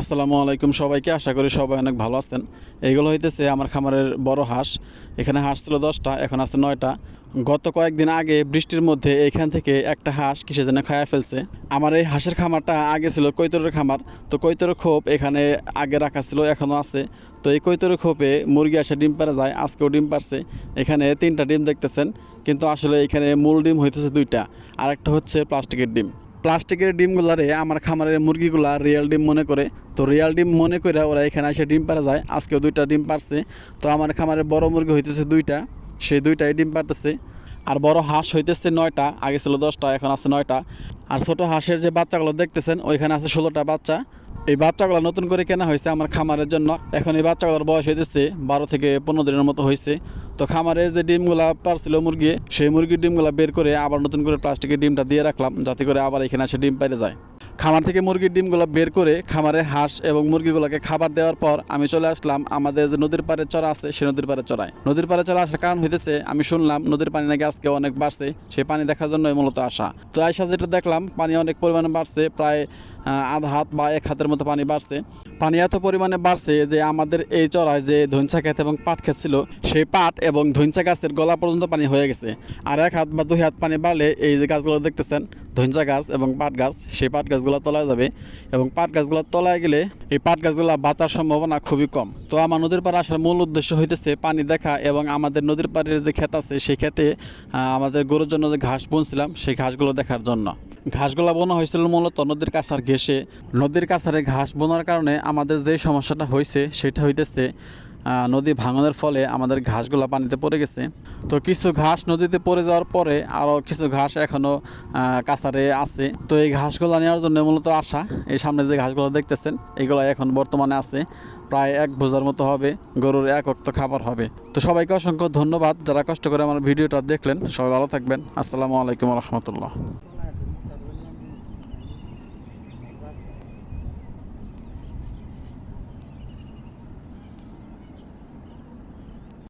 আসসালামু আলাইকুম সবাইকে, আশা করি সবাই অনেক ভালো আছেন। এইগুলো হইতেছে আমার খামারের বড় হাঁস। এখানে হাঁস ছিল দশটা, এখন আছে নয়টা। গত কয়েকদিন আগে বৃষ্টির মধ্যে এখান থেকে একটা হাঁস কিসে যেন খায়া ফেলছে। আমার এই হাঁসের খামারটা আগে ছিল কৈতরের খামার। তো কৈতরের খোপ এখানে আগে রাখা ছিল এখনও আছে। তো এই কৈতরের খোপে মুরগি আসে, ডিম পারা যায়, আজকেও ডিম পারছে এখানে তিনটা ডিম দেখতেছেন, কিন্তু আসলে এখানে মূল ডিম হইতেছে দুইটা। আর একটা হচ্ছে প্লাস্টিকের ডিম। প্লাস্টিকের ডিমগুলারে আমার খামারের মুরগিগুলা রিয়েল ডিম মনে করে। তো রিয়াল ডিম মনে করে ওরা এখানে এসে ডিম পারা যায়। আজকেও দুইটা ডিম পারছে তো আমার খামারের বড় মুরগি হইতেছে দুইটা। সেই দুইটাই ডিম পারতেছে আর বড় হাঁস হইতেছে নয়টা। আগে ছিল দশটা, এখন আছে নয়টা। আর ছোট হাঁসের যে বাচ্চাগুলো দেখতেছেন, ওইখানে আছে ষোলোটা বাচ্চা। এই বাচ্চাগুলো নতুন করে কেনা হয়েছে আমার খামারের জন্য। এখন এই বাচ্চাগুলোর বয়স হইতেছে বারো থেকে পনেরো দিনের মতো হয়েছে তো খামারের যে ডিমগুলা পারছিল মুরগি, সেই মুরগির ডিমগুলা বের করে আবার নতুন করে প্লাস্টিকের ডিমটা দিয়ে রাখলাম, যাতে করে আবার এখানে এসে ডিম পেরে যায়। খামার থেকে মুরগির ডিমগুলো বের করে খামারে হাঁস এবং মুরগিগুলোকে খাবার দেওয়ার পর আমি চলে আসলাম আমাদের যে নদীর পাড়ে চড়া আছে, সে নদীর পাড়ে চড়ায়। নদীর পাড়ে চড়া আসার কারণ হইতেছে, আমি শুনলাম নদীর পানি নাকি আজকে অনেক বাড়ছে, সেই পানি দেখার জন্যই মূলত আসা। তো আইসা যেটা দেখলাম, পানি অনেক পরিমাণে বাড়ছে, প্রায় আধা হাত বা এক হাতের মতো পানি বাড়ছে। পানি এত পরিমাণে বাড়ছে যে আমাদের এই চড়ায় যে ধৈঞ্চা ক্ষেত এবং পাট ক্ষেত ছিল, সেই পাট এবং ধৈঞ্চা গাছের গলা পর্যন্ত পানি হয়ে গেছে। আর এক হাত বা দুই হাত পানি বাড়লে এই যে গাছগুলো দেখতেছেন ধৈঞ্চা গাছ এবং পাট গাছ, সেই পাট গাছগুলো তলায় যাবে এবং পাট গাছগুলো তলায় গেলে এই পাট গাছগুলো বাঁচার সম্ভাবনা খুবই কম। তো আমার নদীর পাড়ে আসার মূল উদ্দেশ্য হইতেছে পানি দেখা এবং আমাদের নদীর পাড়ের যে ক্ষেত আছে, সেই ক্ষেতে আমাদের গরুর জন্য যে ঘাস বুনছিলাম, সেই ঘাসগুলো দেখার জন্য। ঘাসগুলো বোনা হয়েছিল মূলত নদীর কাছার ঘেসে নদীর কাছারে ঘাস বোনার কারণে আমাদের যে সমস্যাটা হয়েছে, সেটা হইতেছে নদী ভাঙনের ফলে আমাদের ঘাসগুলো পানিতে পড়ে গেছে। তো কিছু ঘাস নদীতে পড়ে যাওয়ার পরে আরও কিছু ঘাস এখনও কাছারে আছে। তো এই ঘাসগুলো নেওয়ার জন্য মূলত আসা এই সামনে যে ঘাসগুলো দেখতেছেন, এগুলো এখন বর্তমানে আছে। প্রায় এক বোঝার মতো হবে, গরুর এক অক্ত খাবার হবে। তো সবাইকে অসংখ্য ধন্যবাদ যারা কষ্ট করে আমার ভিডিওটা দেখলেন। সবাই ভালো থাকবেন। আসসালামু আলাইকুম রহমতুল্লাহ।